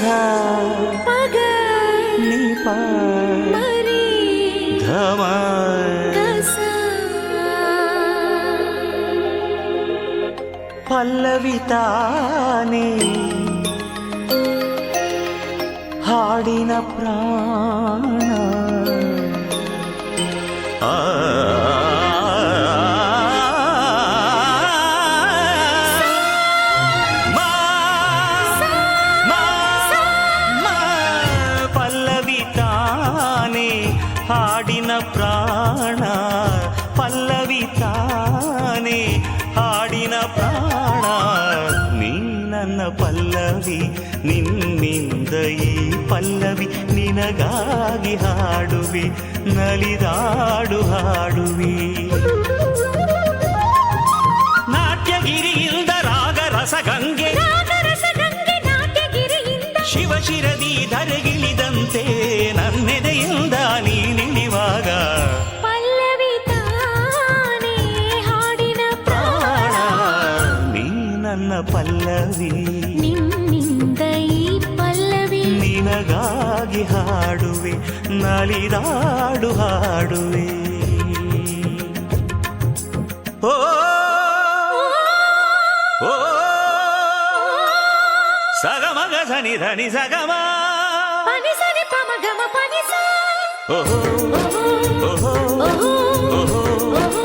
ಧಮ ಗ ಸಧ ಸದಾ ಪಗ ನಿಪ ಮರಿ ಧಮ ಗಸ ಪಲ್ಲವಿ ತಾನೇ ಹಾಡಿನ ಪ್ರಾಣ ಆ ಪಲ್ಲವಿ ನಿನ್ನಿಂದ ಈ ಪಲ್ಲವಿ ನಿನಗಾಗಿ ಹಾಡುವಿ ನಲಿದಾಡು ಹಾಡುವಿ. ನಾಟ್ಯಗಿರಿಯಿಂದ ರಾಗ ರಾಗರಸ ಗಂಗೆ ನಾಟ್ಯಗಿರಿಯಿಂದ ಶಿವ ಶಿರದಿ ಧರೆಗಿಳಿದಂತೆ ನನ್ನೆದೆಯಿಂದ ನೀನಿಳಿವಾಗ ಪಲ್ಲವಿ. ನಲಿದಾಡು ಹಾಡುವೆ ಓ ಓ ಸಗಮಗ ಧನಿ ಧನಿ ಸಗಮ ಪನಿಸನಿ ಪಮಗಮ ಪನಿಸ ಓಹೋ ಓಹೋ ಓಹೋ ಓಹೋ ಓಹೋ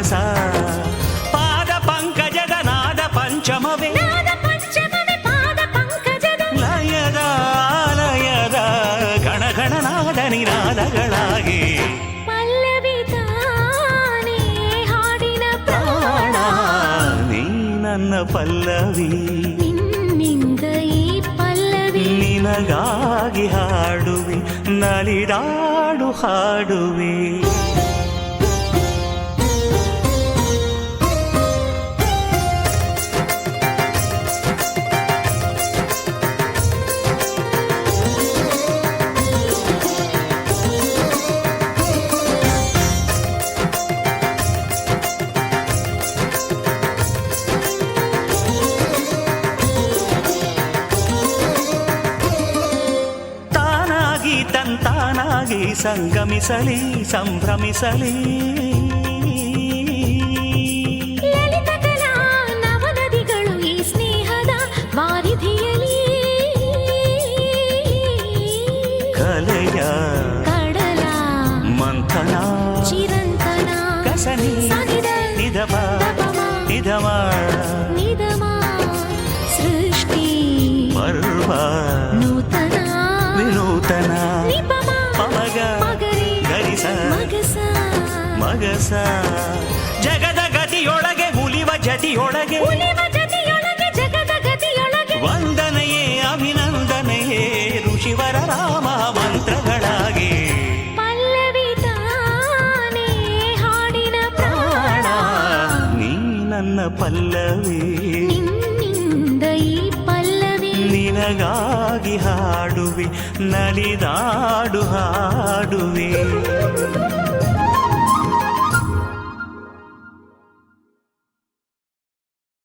ಮಗಸ ಪಾದ ಪಂಕಜದ ನಾದ ಪಂಚಮವೇ. ಲಯದ ಲಯದ ಗಣ ಗಣನಾದ ನಿನಾದಗಳಾಗಿ ಪಲ್ಲವಿ ತಾನೇ ಹಾಡಿನ ಪ್ರಾಣ. ಪ್ರಾಣ ನೀ ನನ್ನ ಪಲ್ಲವಿ. ನಿನ್ನಿಂದ ಈ ಪಲ್ಲವಿ. ನಿನಗಾಗಿ ಹಾಡುವೆ ನಲಿದಾಡು ಹಾಡುವೆ. ತಾನಾಗಿ ಸಂಗಮಿಸಲಿ ಸಂಭ್ರಮಿಸಲಿ. ಕಲೆಯ ಕಡಲ ಮಂಥನ ಚಿರಂತನ ಕಸನಿ ಸನಿದ ನಿಧಮ ವಿನೂತನ ನಿಪಮ ಗರಿಸ ಮಗಸ. ಮಗಸ. ಜಗದ ಗತಿಯೊಳಗೆ ಉಲಿವ ಜತಿಯೊಳಗೆ ವಂದನೆಯೇ ಅಭಿನಂದನೆಯೇ ಋಷಿವರ ರಾಮ ಮಂತ್ರಗಳಾಗಿ. ಪಲ್ಲವಿ ತಾನೇ ಹಾಡಿನ ಪ್ರಾಣ. ನೀ ನನ್ನ ಪಲ್ಲವಿ. ಪಲ್ಲವಿ. ನಿನಗಾಗಿ ನಿನಗಾಗಿ ಹಾಡುವೆ ನಲಿದಾಡು ಹಾಡುವೆ